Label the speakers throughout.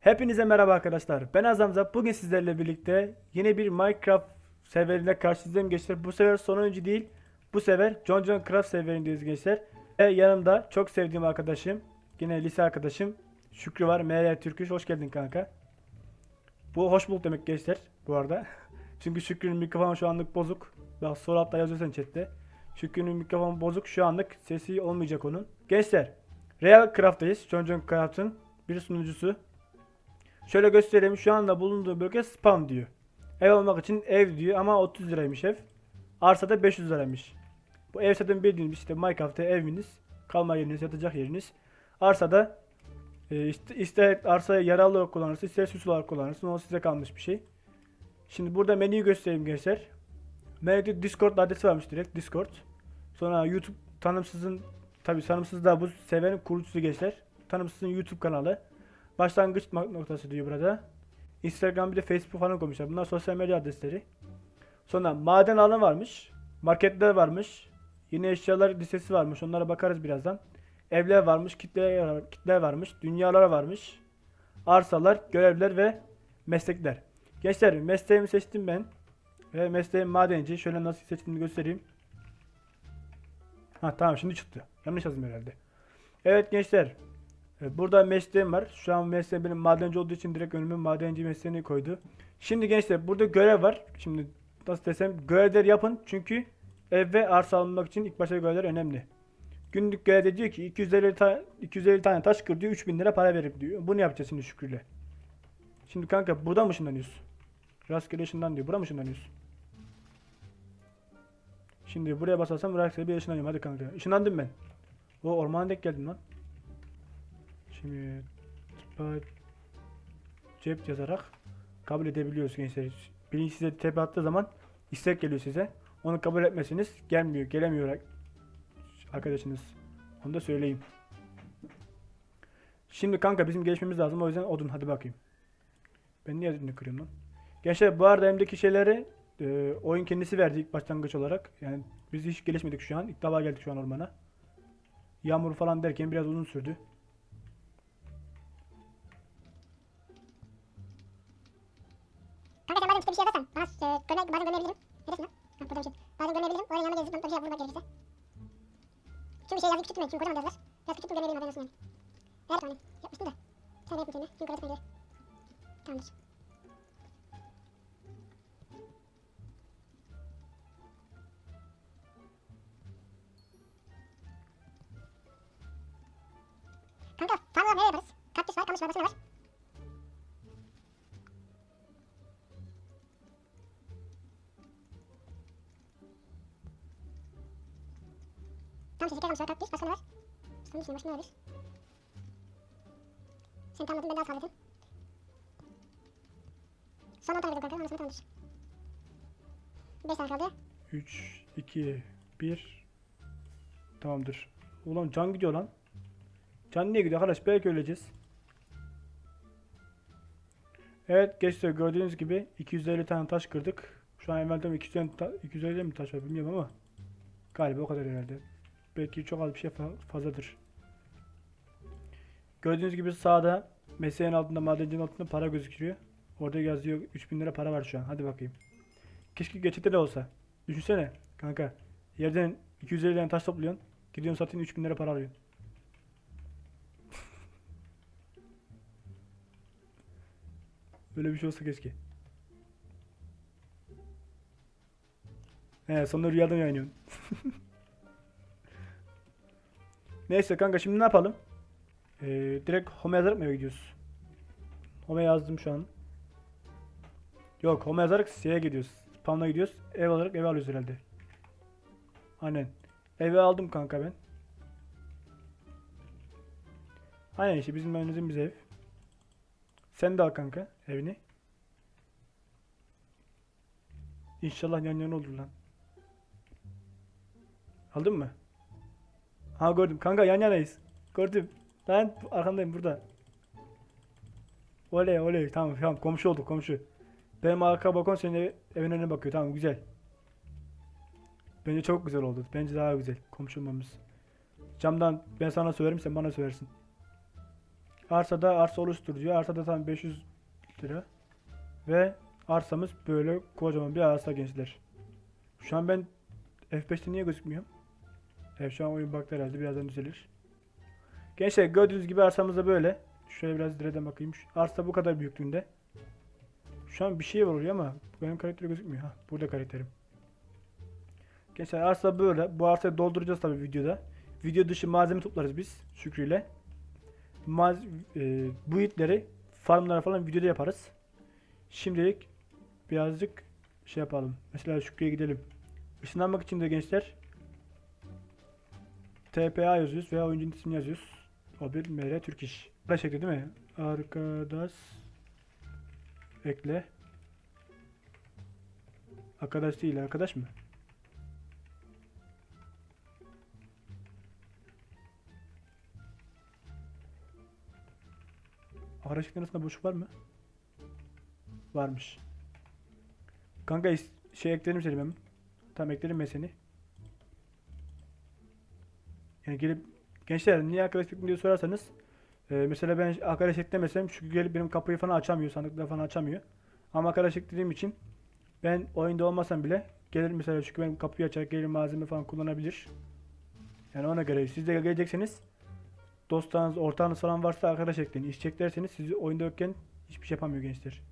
Speaker 1: Hepinize merhaba arkadaşlar. Ben Azamza. Bugün sizlerle birlikte yeni bir Minecraft serverine karşınızdayım gençler. Bu sefer sonuncu değil. Bu sefer John John Craft serverindeyiz gençler. Ve yanımda çok sevdiğim arkadaşım, yine lise arkadaşım Şükrü var. MR Türküş. Hoş geldin kanka. Bu hoş bulduk demek gençler bu arada. Çünkü Şükrü'nün mikrofonu şu anlık bozuk. Bak sol altta yazıyorsan chatte. Şükrü'nün mikrofonu bozuk. Şu anlık sesi olmayacak onun. Gençler, Real Craft'tayız. John John Craft'ın bir sunucusu. Şöyle göstereyim. Şu anda bulunduğu bölge spam diyor. Ev almak için ev diyor ama 30 liraymış ev. Arsada 500 liraymış. Bu ev zaten bildiğiniz işte Minecraft'ta eviniz, kalma yeriniz, yatacak yeriniz. Arsada e, işte, ister arsayı yaralı olarak kullanırsınız, ister süs olarak kullanırsınız. O size kalmış bir şey. Şimdi burada menüyü göstereyim gençler. Menüde Discord adresi varmış direkt Discord. Sonra YouTube tanımsızın tabi tanımsız da bu sevenin kurucusu gençler. Tanımsızın YouTube kanalı. Başlangıç nok- noktası diyor burada. Instagram bir de Facebook falan koymuşlar. Bunlar sosyal medya adresleri. Sonra maden alanı varmış. Marketler varmış. Yine eşyalar listesi varmış. Onlara bakarız birazdan. Evler varmış, kitler, kitler varmış, dünyalar varmış. Arsalar, görevler ve meslekler. Gençler mesleğimi seçtim ben. Ve mesleğim madenci. Şöyle nasıl seçtiğimi göstereyim. Ha tamam şimdi çıktı. Yanlış yazdım herhalde. Evet gençler. Burada mesleğim var. Şu an mesleğim benim madenci olduğu için direkt önüme madenci mesleğini koydu. Şimdi gençler burada görev var. Şimdi nasıl desem görevler yapın. Çünkü ev ve arsa almak için ilk başta görevler önemli. Günlük görevde diyor ki 250, ta 250 tane taş kır diyor 3000 lira para verip diyor. Bunu yapacağız şimdi Şükrü'yle. Şimdi kanka buradan mı ışınlanıyoruz? Rastgele ışından diyor. Buradan mı ışınlanıyoruz? Şimdi buraya basarsam rastgele bir ışınlanıyorum. Hadi kanka. Işınlandım ben. O ormana denk geldim lan. Şimdi tıpa cep yazarak kabul edebiliyoruz gençler. Bilinç size tepe attığı zaman istek geliyor size. Onu kabul etmesiniz gelmiyor, gelemiyor arkadaşınız. Onu da söyleyeyim. Şimdi kanka bizim gelişmemiz lazım o yüzden odun hadi bakayım. Ben niye odunu kırıyorum lan? Gençler bu arada elimdeki şeyleri e, oyun kendisi verdi ilk başlangıç olarak. Yani biz hiç gelişmedik şu an. İlk defa geldik şu an ormana. Yağmur falan derken biraz uzun sürdü.
Speaker 2: İşte bir şey yazarsan bana e, gönder, bazen gönderebilirim. Neresin lan? Ha burada bir şey. Bazen gönderebilirim. Oraya yanına gezdirip bir şey vurmak gerekirse. Çünkü bir şey yazdık tutmayın. Çünkü kocaman yazılar. Biraz küçük gönderebilirim haberin olsun yani. Evet tamam. Yapmıştım da. Sen de yapayım Çünkü arasına göre. Tamamdır. Kanka farmlar nereye yaparız? Kaktüs var, kamış var, ne var? Çiçekler kamış var, kaktüs, başka ne var? Sanırım şimdi başka ne olabilir? Sen tamamladın, ben daha sağladım. Son 10 tane kanka, sonra tamamdır. 5 tane kaldı.
Speaker 1: 3, 2, 1. Tamamdır. Ulan can gidiyor lan. Can niye gidiyor arkadaş? Belki öleceğiz. Evet gençler gördüğünüz gibi 250 tane taş kırdık. Şu an evvelden 250, ta 250 mi taş var bilmiyorum ama galiba o kadar herhalde. Belki çok az bir şey fa- fazladır. Gördüğünüz gibi sağda mesleğin altında madencinin altında para gözüküyor. Orada yazıyor 3000 lira para var şu an. Hadi bakayım. Keşke geçitte de olsa. Düşünsene kanka. Yerden 250 tane taş topluyorsun. Gidiyorsun satın 3000 lira para alıyorsun. Böyle bir şey olsa keşke. He sonra rüyadan yayınlıyorsun. Neyse kanka şimdi ne yapalım? Ee, direkt home yazarak mı gidiyoruz? Home yazdım şu an. Yok home yazarak şeye gidiyoruz. Spawn'a gidiyoruz. Ev olarak eve alıyoruz herhalde. Aynen. Eve aldım kanka ben. Aynen işte bizim önümüzün ev. Sen de al kanka evini. İnşallah yan yana olur lan. Aldın mı? Ha gördüm. Kanka yan yanayız. Gördüm. Lan arkandayım burada. Oley oley. Tamam tamam komşu olduk komşu. Benim arka balkon senin ev- evin önüne bakıyor. Tamam güzel. Bence çok güzel oldu. Bence daha güzel komşu. Camdan ben sana söylerim sen bana söylersin. Arsada arsa oluştur diyor. Arsada tam 500 lira. Ve arsamız böyle kocaman bir arsa gençler. Şu an ben F5'te niye gözükmüyorum? Evet şu an oyun baktı herhalde birazdan düzelir. Gençler gördüğünüz gibi arsamız da böyle. Şöyle biraz direden bakayım. Arsa bu kadar büyüklüğünde. Şu an bir şey oluyor ama benim karakter gözükmüyor. Ha, burada karakterim. Gençler arsa böyle. Bu arsayı dolduracağız tabii videoda. Video dışı malzeme toplarız biz Şükrü ile. Maz e, bu itleri farmlara falan videoda yaparız. Şimdilik birazcık şey yapalım. Mesela Şükrü'ye gidelim. Işınlanmak için de gençler TPA yazıyoruz veya oyuncunun ismini yazıyoruz. O bir MR Türk iş. Arkadaş ekle değil mi? Arkadaş ekle. Arkadaş değil arkadaş mı? Ekle arasında boşluk var mı? Varmış. Kanka şey eklerim seni ben. Tamam eklerim ben seni. Yani gelip gençler niye arkadaş ekledim diye sorarsanız e, mesela ben arkadaş eklemesem çünkü gelip benim kapıyı falan açamıyor, sandıkları falan açamıyor. Ama arkadaş eklediğim için ben oyunda olmasam bile gelir mesela çünkü benim kapıyı açar, gelir malzeme falan kullanabilir. Yani ona göre siz de gelecekseniz dostlarınız, ortağınız falan varsa arkadaş ekleyin. İş çek sizi oyunda yokken hiçbir şey yapamıyor gençler.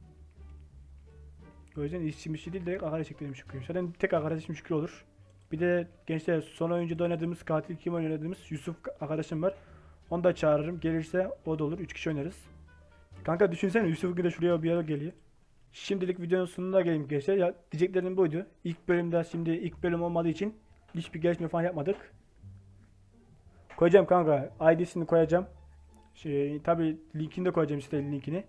Speaker 1: O yüzden işçi mişçi değil de arkadaş ekledim Şükrü. Zaten tek arkadaşım Şükrü olur. Bir de gençler son oyuncuda oynadığımız katil kim oynadığımız Yusuf arkadaşım var. Onu da çağırırım. Gelirse o da olur. 3 kişi oynarız. Kanka düşünsene Yusuf bir de şuraya bir yere geliyor. Şimdilik videonun sonuna geleyim gençler. Ya, diyeceklerim buydu. İlk bölümde şimdi ilk bölüm olmadığı için hiçbir gelişme falan yapmadık. Koyacağım kanka. ID'sini koyacağım. Şey, tabi linkini de koyacağım sitenin linkini.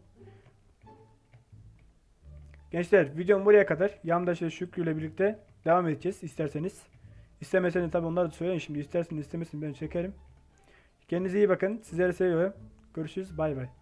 Speaker 1: Gençler videom buraya kadar. Yanımda işte Şükrü ile birlikte devam edeceğiz isterseniz. İstemeseniz tabi onları da söyleyin şimdi. İsterseniz istemesin ben çekerim. Kendinize iyi bakın. Sizleri seviyorum. Görüşürüz. Bay bay.